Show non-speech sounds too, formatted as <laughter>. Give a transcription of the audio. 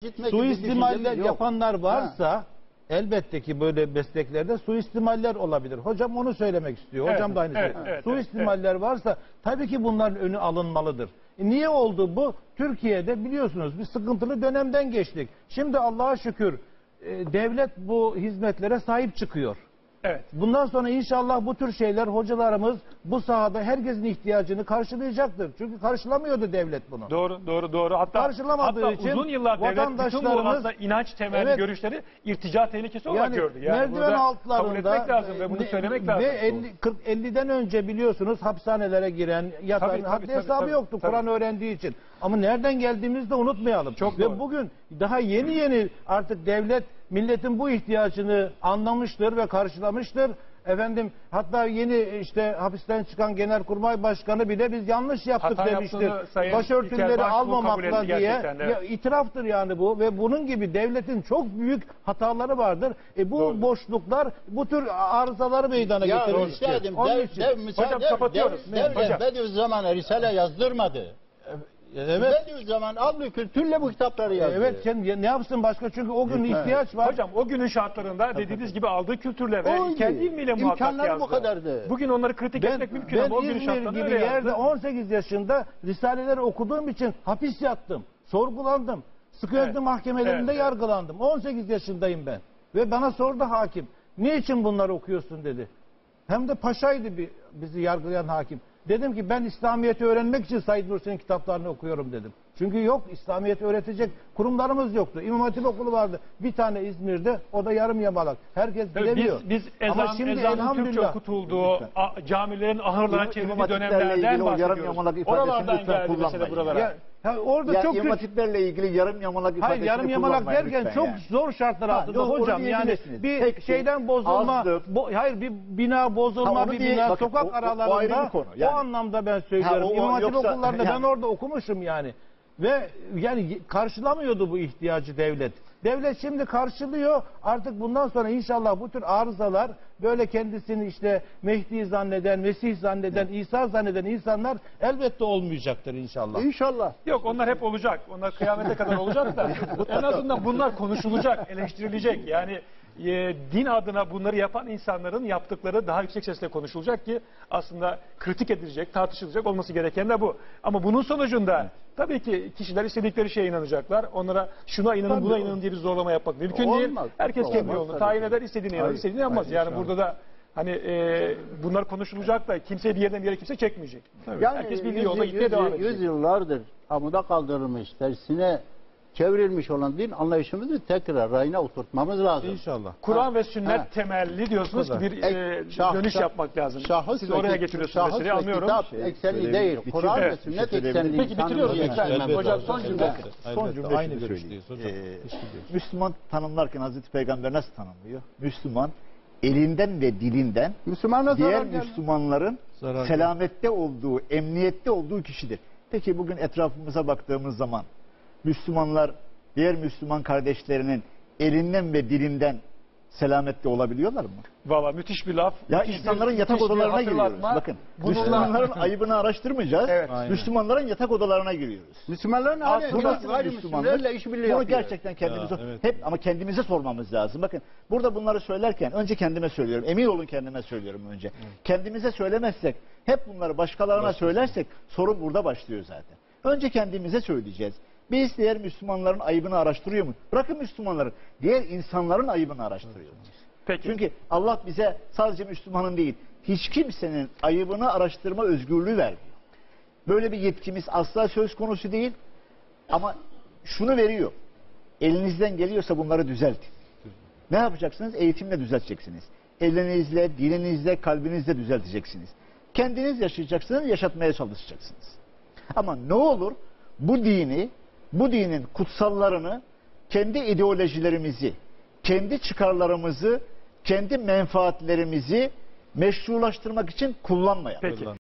Gitme gibi suistimaller yapanlar varsa elbette ki böyle mesleklerde suistimaller olabilir. Hocam onu söylemek istiyor. Evet, Hocam da aynı evet, şey. evet, suistimaller varsa tabii ki bunların önü alınmalıdır. E niye oldu bu? Türkiye'de biliyorsunuz bir sıkıntılı dönemden geçtik. Şimdi Allah'a şükür e, devlet bu hizmetlere sahip çıkıyor. Evet. Bundan sonra inşallah bu tür şeyler hocalarımız bu sahada herkesin ihtiyacını karşılayacaktır. Çünkü karşılamıyordu devlet bunu. Doğru, doğru, doğru. Hatta, Karşılamadığı hatta için uzun yıllar devlet bütün bu aslında inanç temelli Evet. görüşleri irtica tehlikesi olarak Yani, gördü. Yani merdiven altlarında kabul etmek lazım ve bunu ne- söylemek ve lazım. 50 40 50'den önce biliyorsunuz hapishanelere giren yatan haddi hesabı tabii, yoktu. Kur'an öğrendiği için. Ama nereden geldiğimizi de unutmayalım. Çok ve doğru. bugün daha yeni yeni artık devlet milletin bu ihtiyacını anlamıştır ve karşılamıştır. Efendim hatta yeni işte hapisten çıkan Genelkurmay Başkanı bile biz yanlış yaptık Hata demiştir. Başörtüleri almamakla diye evet. ya, itiraftır yani bu ve bunun gibi devletin çok büyük hataları vardır. E bu Doğru. boşluklar bu tür arızaları meydana Ya getirmiştir. rica edeyim, Onun dev, için. dev, müsaade, Hocam dev, kapatıyoruz. dev, devlet Hocam. Bediüzzaman'a Risale yazdırmadı. Evet. Bediüzzaman allı kültürle bu kitapları yazdı. Evet sen ne yapsın başka çünkü o gün Evet. ihtiyaç var. Hocam o günün şartlarında dediğiniz gibi aldığı kültürle ve Oydu. kendi ilmiyle muhakkak İmkanları yazdı. bu kadardı. Bugün onları kritik ben, etmek mümkün ben ama o günün şartlarında gibi yerde yazdı. 18 yaşında risaleleri okuduğum için hapis yattım. Sorgulandım. Sıkı yönetim Evet. mahkemelerinde Evet, evet. yargılandım. 18 yaşındayım ben. Ve bana sordu hakim. Niçin bunları okuyorsun dedi. Hem de paşaydı bir, bizi yargılayan hakim. Dedim ki ben İslamiyet'i öğrenmek için Said Nursi'nin kitaplarını okuyorum dedim. Çünkü yok İslamiyet'i öğretecek kurumlarımız yoktu. İmam Hatip okulu vardı. Bir tane İzmir'de o da yarım yamalak. Herkes Tabii bilemiyor. Biz, biz ezan, Ama şimdi ezanın Türkçe elhamdülillah okutulduğu, a- camilerin ahırlara çevrildiği dönemlerden ilgili o yarım bahsediyoruz. yamalak ifadesini lütfen kullanmayın. Ya, ya orada Ya çok İmam hatiplerle ilgili yarım yamalak ifadesini Hayır yarım yamalak derken çok yani. zor şartlar Ha, altında yok, onu hocam. Yani bir Peki, şeyden bozulma, azdır. bo- hayır bir bina bozulma, Ha, bir diye- bina bakın, sokak o- o aralarında ayrı bir konu. Yani- o anlamda ben söylüyorum. Ha, o- o İmam Hatip okullarında ben orada okumuşum yani. Ve yani karşılamıyordu bu ihtiyacı devlet. Devlet şimdi karşılıyor. Artık bundan sonra inşallah bu tür arızalar böyle kendisini işte Mehdi zanneden, Mesih zanneden, İsa zanneden insanlar elbette olmayacaktır inşallah. İnşallah. Yok onlar hep olacak. Onlar kıyamete kadar olacak da <laughs> en azından bunlar konuşulacak, eleştirilecek. Yani e, din adına bunları yapan insanların yaptıkları daha yüksek sesle konuşulacak ki aslında kritik edilecek, tartışılacak olması gereken de bu. Ama bunun sonucunda tabii ki kişiler istedikleri şeye inanacaklar. Onlara şuna inanın, Tabii buna o- inanın diye bir zorlama yapmak mümkün değil. Olmaz. Herkes Olmaz kendi yolunu tabii tayin eder, istediğine inanır, Hayır, istediğine inanmaz. hayır, Yani inşallah. burada da hani e, bunlar konuşulacak da kimse bir yerden bir yere kimse çekmeyecek. Herkes bildiği yolda gitmeye devam edecek. Yüz yıllardır amuda kaldırılmış, tersine çevrilmiş olan din anlayışımızı tekrar rayına oturtmamız lazım. İnşallah. Kur'an ve sünnet Ha. temelli diyorsunuz ki bir e, şah- dönüş şah- yapmak lazım. Şahıs Siz oraya getiriyorsunuz şahıs meseleyi anlıyorum. kitap Şey, eksenli değil. Kur'an Evet, ve sünnet şey eksenli? Peki, bitiriyoruz yani. Elbette Hocam son cümle. elbette, Son cümlesini Aynı görüşteyiz hocam. Ee, Müslüman tanımlarken Hazreti Peygamber nasıl tanımlıyor? Müslüman elinden ve dilinden Müslümana diğer. Müslümanların Zarar selamette olduğu, emniyette olduğu kişidir. Peki bugün etrafımıza baktığımız zaman Müslümanlar diğer Müslüman kardeşlerinin elinden ve dilinden selamette olabiliyorlar mı? Valla müthiş bir laf. Ya müthiş bir- insanların yatak bir odalarına giriyoruz. Bakın Bununla- Müslümanların ayıbını araştırmayacağız. Evet. Aynen. Müslümanların yatak odalarına giriyoruz. Müslümanların hali Bu nasıl Müslümanlık? işbirliği Bunu yapıyor. gerçekten kendimize Ya, evet. hep ama kendimize sormamız lazım. Bakın burada bunları söylerken önce kendime söylüyorum. Emin olun kendime söylüyorum önce. Kendimize söylemezsek hep bunları başkalarına söylersek sorun burada başlıyor zaten. Önce kendimize söyleyeceğiz. Biz diğer Müslümanların ayıbını araştırıyor mu? Bırakın Müslümanların, diğer insanların ayıbını araştırıyor muyuz? Peki. Çünkü Allah bize sadece Müslümanın değil, hiç kimsenin ayıbını araştırma özgürlüğü vermiyor. Böyle bir yetkimiz asla söz konusu değil. Ama şunu veriyor. Elinizden geliyorsa bunları düzeltin. Ne yapacaksınız? Eğitimle düzelteceksiniz. Elinizle, dilinizle, kalbinizle düzelteceksiniz. Kendiniz yaşayacaksınız, yaşatmaya çalışacaksınız. Ama ne olur bu dini, bu dinin kutsallarını, kendi ideolojilerimizi, kendi çıkarlarımızı, kendi menfaatlerimizi meşrulaştırmak için kullanmayalım. Peki.